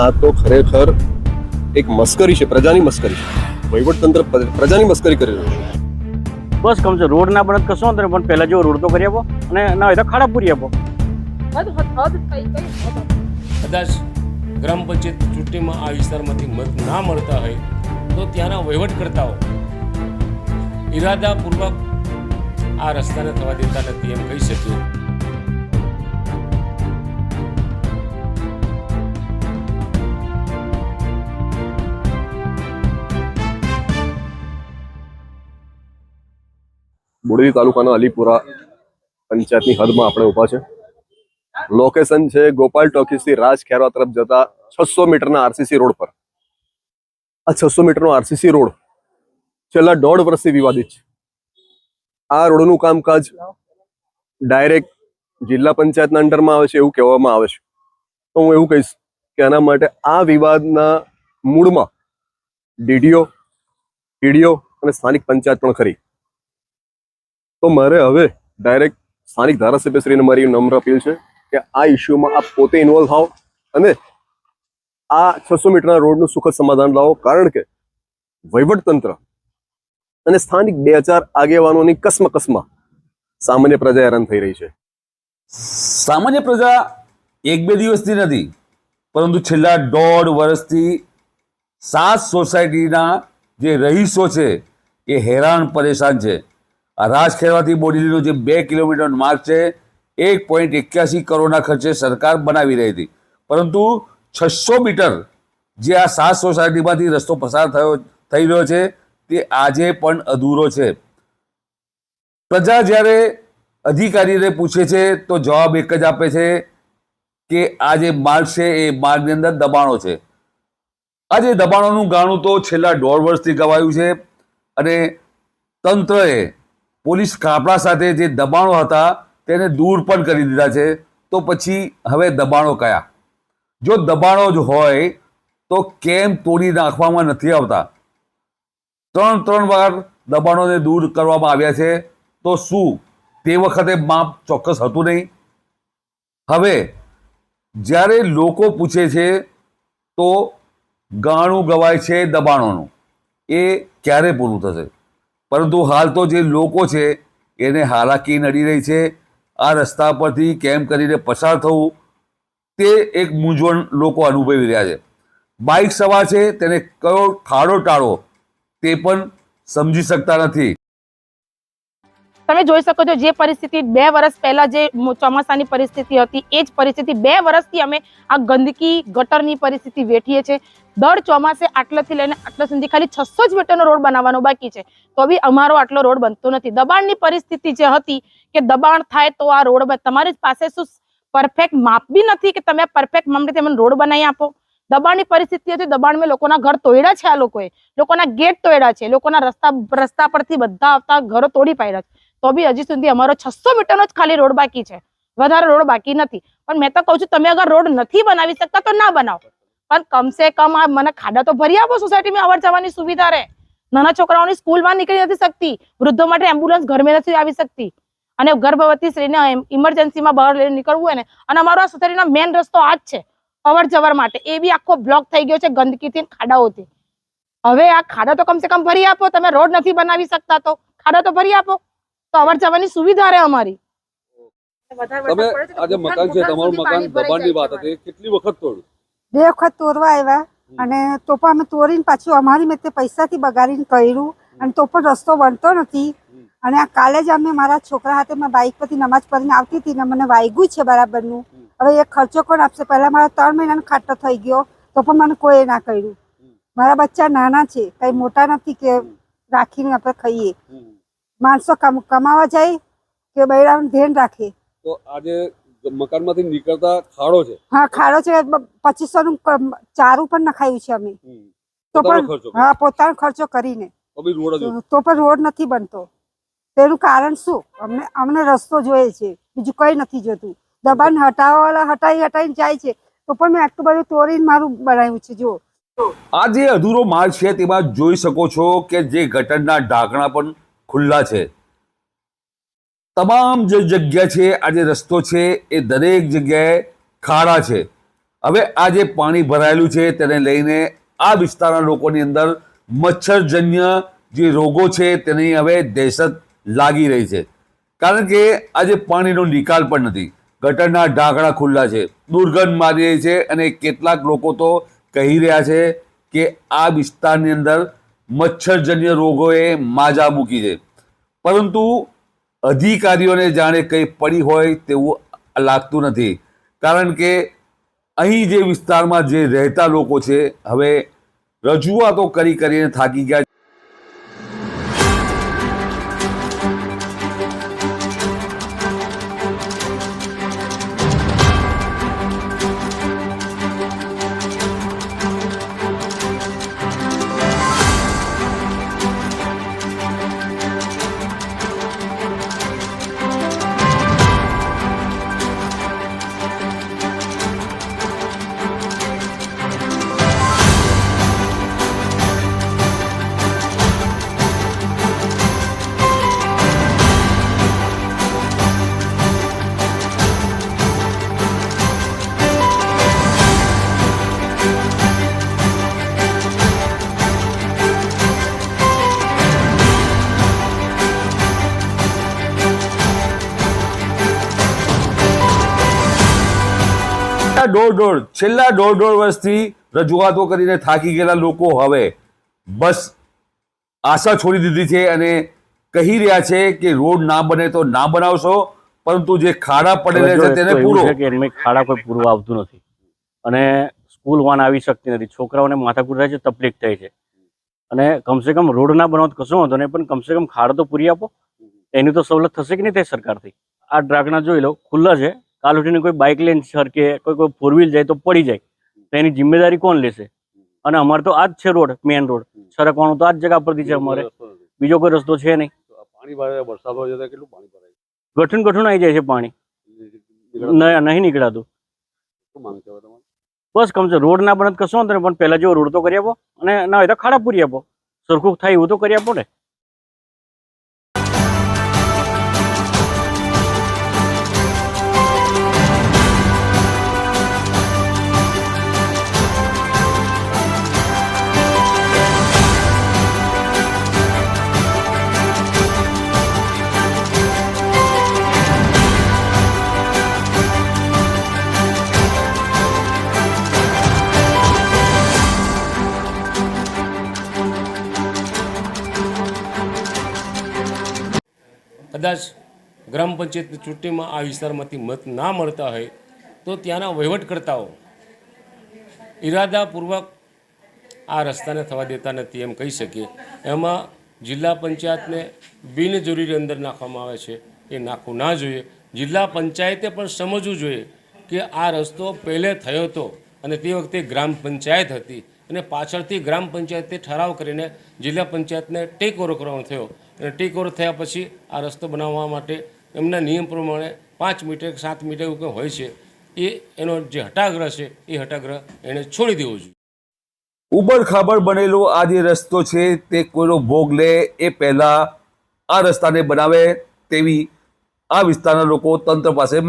આ તો ખરેખર એક મસ્કરી છે પ્રજાની મસ્કરી છે. વહીવટતંત્ર પ્રજાની મસ્કરી કરી રહ્યું છે. બસ કમ છે રોડ ના બને કશો વાંધો પણ પહેલા જો રોડ તો કરી આપો અને ના હોય તો ખાડા પૂરી આપો. કદાચ ગ્રામ પંચાયત ચૂંટણીમાં આ વિસ્તારમાંથી મત ના મળતા હોય તો ત્યાંના વહીવટકર્તાઓ ઈરાદાપૂર્વક આ રસ્તાને થવા દેતા નથી એમ કહી શકીએ. બોડેલી તાલુકાના અલીપુરા પંચાયતની હદમાં આપણે ઊભા છે. લોકેશન છે ગોપાલ ટોકીસથી રાજ ખેરવા તરફ જતા છસો મીટરના આરસીસી રોડ પર. આ છસો મીટરનો આરસીસી રોડ છેલ્લા દોઢ વર્ષથી વિવાદિત છે. આ રોડનું કામકાજ ડાયરેક્ટ જિલ્લા પંચાયતના અંડરમાં આવે છે એવું કહેવામાં આવે છે. તો હું એવું કહીશ કે આના માટે આ વિવાદના મૂળમાં ડીડીઓ, પીડીઓ અને સ્થાનિક પંચાયત પણ ખરી. તો મારે હવે ડાયરેક્ટ સ્થાનિક ધારાસભ્યશ્રીને મારી નમ્ર અપીલ છે કે આ ઇસ્યુમાં આપ પોતે ઇન્વોલ્વ થાઓ અને આ છસો મીટરના રોડનું સુખદ સમાધાન લાવો. કારણ કે વહીવટતંત્ર અને સ્થાનિક બે હજાર આગેવાનોની કસમકસમાં સામાન્ય પ્રજા હેરાન થઈ રહી છે. સામાન્ય પ્રજા એક બે દિવસથી નથી, પરંતુ છેલ્લા દોઢ વર્ષથી સાત સોસાયટીના જે રહીશો છે એ હેરાન પરેશાન છે. આ રાજખેરવાથી બોડીલીનો જે બે કિલોમીટરનો માર્ગ છે, એક પોઈન્ટ એક્યાસી કરોડના ખર્ચે સરકાર બનાવી રહી હતી. પરંતુ છસો મીટર જે આ સાત સોસાયટીમાંથી રસ્તો પસાર થયો, થઈ રહ્યો છે, તે આજે પણ અધૂરો છે. પ્રજા જ્યારે અધિકારીને પૂછે છે, તો જવાબ એક જ આપે છે કે આ જે માર્ગ છે, એ માર્ગની અંદર દબાણો છે. આ જે દબાણોનું ગાણું તો છેલ્લા દોઢ વર્ષથી ગવાયું છે અને તંત્રએ પોલીસ કાપડા સાથે જે દબાણો હતા તેને દૂર પણ કરી દીધા છે. તો પછી હવે દબાણો કયા? જો દબાણો જ હોય તો કેમ તોડી નાખવામાં નથી આવતા? ત્રણ ત્રણ વાર દબાણોને દૂર કરવામાં આવ્યા છે. તો શું? તે વખતે માપ ચોક્કસ હતું નહીં. હવે જ્યારે લોકો પૂછે છે, તો ગાણું ગવાય છે દબાણોનું. એ ક્યારે પૂરું થશે? પરંતુ હાલ તો જે લોકો છે, એને હાલાકી નડી રહી છે. આ રસ્તા પરથી કેમ કરીને પસાર થવું, તે એક મૂંઝવણ લોકો અનુભવી રહ્યા છે. બાઇક સવાર છે, તેને કયો ખાડો ટાળો તે પણ સમજી શકતા નથી. તમે જોઈ શકો છો જે પરિસ્થિતિ બે વર્ષ પહેલા જે ચોમાસાની પરિસ્થિતિ હતી, એ જ પરિસ્થિતિ બે વર્ષથી અમે આ ગંદકી ગટરની પરિસ્થિતિ વેઠીએ છીએ. દર ચોમાસે આટલાથી લઈને આટલા સુધી ખાલી છસો જ મીટરનો રોડ બનાવવાનો બાકી છે. તો બી અમારો આટલો રોડ બનતો નથી. દબાણની પરિસ્થિતિ જે હતી કે દબાણ થાય તો આ રોડ તમારી પાસે શું પરફેક્ટ માપ બી નથી કે તમે પરફેક્ટ માપથી તમે રોડ બનાવી આપો? દબાણની પરિસ્થિતિ હતી દબાણમાં લોકોના ઘર તોડ્યા છે આ લોકોએ. લોકોના ગેટ તોડ્યા છે. લોકોના રસ્તા રસ્તા પરથી બધા આવતા ઘરો તોડી પાડ્યા છે. તો બી હજી સુધી અમારો છસો મીટરનો જ ખાલી રોડ બાકી છે. વધારે રોડ બાકી નથી. પણ મેં તો કહું છું, તમે અગર રોડ નથી બનાવી શકતા તો ના બનાવો. પણ કમસે કમ આ મને ખાડા તો ભરી આપો સોસાયટીમાં અવર જવાની સુવિધા રહે. નાના છોકરાઓની સ્કૂલમાં નીકળી નથી શકતી. વૃદ્ધો માટે એમ્બ્યુલન્સ ઘરમાં નથી આવી શકતી. અને ગર્ભવતી સ્ત્રીને ઇમરજન્સીમાં બહાર લઈને નીકળવું હોય ને, અને અમારો આ સોસાયટીનો મેઇન રસ્તો આ જ છે. અવર જવર માટે. એ બી આખો બ્લોક થઈ ગયો છે ગંદકીથી ખાડાઓથી. હવે આ ખાડા તો કમસે કમ ભરી આપો. તમે રોડ નથી બનાવી શકતા તો ખાડા તો ભરી આપો. તો અવર જવાની સુવિધા રહે અમારી. તમે આજે મકાન છે તમારું મકાન દબાણની વાત હતી. કેટલી વખત તોડ્યું? બે વખત તોડવા આવ્યા અને તો પણ અમે તોડીને પાછું અમારી મેં પૈસાથી બગાડીને કર્યું અને તો પણ રસ્તો બનતો નથી. અને આ કાલે જ અમે મારા છોકરા હાથે મેં બાઇક પરથી નમાજ પડીને આવતી હતી ને મને વાગ્યું છે બરાબરનું. હવે એ ખર્ચો કોણ આપશે? પહેલા મારા ત્રણ મહિનાનો ખાટો થઈ ગયો તો પણ મને કોઈ ના કર્યું. મારા બચ્ચા નાના છે કઈ મોટા નથી કે રાખીને આપણે ખાઈએ. માણસો કમાવા જાય કે બૈરાનું ધ્યાન રાખે. તો આજે મકાનમાંથી નીકળતા ખાડો છે. હા ખાડો છે પચીસો નું ચારું પણ નખાયું છે અમે. તો પણ ખર્ચો. હા પોતાનો ખર્ચો કરીને. તો પણ રોડ નથી બનતો. તેનું કારણ શું? અમને અમને રસ્તો જોઈએ છે. બીજું કઈ નથી જોતું. દબાણ હટાવવા વાળા હટાઈ હટાઈને જાય છે. તો પણ મેં આટલું બધું તોડીને મારું બનાવ્યું છે જો આ જે અધૂરો માર્ગ છે તેમાં જોઈ શકો છો કે જે ગટરના ઢાંકણા પણ ખુલ્લા છે. તમામ જે જગ્યા છે, આ જે રસ્તો છે, એ દરેક જગ્યાએ ખાડા છે. હવે આ જે પાણી ભરાયેલું છે, તેને લઈને આ વિસ્તારના લોકોની અંદર મચ્છરજન્ય જે રોગો છે, તેની હવે દહેશત લાગી રહી છે. કારણ કે આજે પાણીનો નિકાલ પણ નથી. ગટરના ઢાંકણા ખુલ્લા છે. દુર્ગંધ મારી રહી છે અને કેટલાક લોકો તો કહી રહ્યા છે કે આ વિસ્તારની અંદર મચ્છરજન્ય રોગોએ માજા મૂકી છે પરંતુ અધિકારીઓને જાણે કંઈ પડી હોય તેવું લાગતું નથી. કારણ કે અહીં જે વિસ્તારમાં જે રહેતા લોકો છે, હવે રજૂઆતો કરી કરીને થાકી ગયા છેલ્લા દોઢ દોઢ છેલ્લા દોઢ દોઢ વર્ષથી રજૂઆતો કરીને થાકી ગયેલા લોકો હવે બસ આશા છોડી દીધી છે અને કહી રહ્યા છે કે રોડ ના બને તો ના બનાવશો પરંતુ જે ખાડા પડેલા છે તેને પૂરો. એમને ખાડા કોઈ પૂરું આવતું નથી. અને સ્કૂલ વાન આવી શકતી નથી. છોકરાઓને માથાકૂટ થાય છે તકલીફ થાય છે. અને કમસે કમ રોડ ના બનાવો તો કશો વાંધો નહીં પણ કમસે કમ ખાડા તો પૂરી આપો. એની તો સવલત થશે કે નહીં થાય સરકારથી? આ ડ્રાગના જોઈ લો ખુલ્લા છે. કાલ ઉઠીને કોઈ બાઇક લઈને સરકે કોઈ કોઈ ફોર વ્હીલ જાય તો પડી જાય. તો એની જિમ્મેદારી કોણ લેશે? અને અમારે તો આ જ છે રોડ મેઇન રોડ. સરકવાનું તો આ જ જગ્યા પરથી છે અમારે. બીજો કોઈ રસ્તો છે નહીં. પાણી વરસાદ હોય કેટલું પાણી ભરાય? ગઠણ ગઠણ આવી જાય છે પાણી. નહીં નીકળાતું. બસ કમ છે કમસે રોડ ના બને તો કશો વાંધો નહીં પણ પેલા જેવો રોડ તો કરી આપો. અને ના હોય તો ખાડા પૂરી આપો. સરખું થાય એવું તો કરી આપો ને. કદાચ ગ્રામ પંચાયતની ચૂંટણીમાં આ વિસ્તારમાંથી મત ના મળતા હોય તો ત્યાંના વહીવટકર્તાઓ ઈરાદાપૂર્વક આ રસ્તાને થવા દેતા નથી એમ કહી શકીએ. એમાં જિલ્લા પંચાયતને બિનજરૂરી અંદર નાખવામાં આવે છે એ નાખવું ના જોઈએ. જિલ્લા પંચાયતે પણ સમજવું જોઈએ કે આ રસ્તો પહેલે થયો હતો અને તે વખતે ગ્રામ પંચાયત હતી અને પાછળથી ગ્રામ પંચાયતે ઠરાવ કરીને જિલ્લા પંચાયતને ટેક ઓવર કરવાનો થયો. અને ટેક થયા પછી આ રસ્તો બનાવવા માટે એમના નિયમ પ્રમાણે પાંચ મીટર, સાત મીટર એવું હોય છે, એ એનો જે હટાગ્રહ છે, એ હટાગ્રહ એણે છોડી દેવો જોઈએ. ઉબડ ખાબડ બનેલો આ જે રસ્તો છે, તે કોઈનો ભોગ લે એ પહેલાં આ રસ્તાને બનાવે તેવી આ વિસ્તારના લોકો તંત્ર પાસે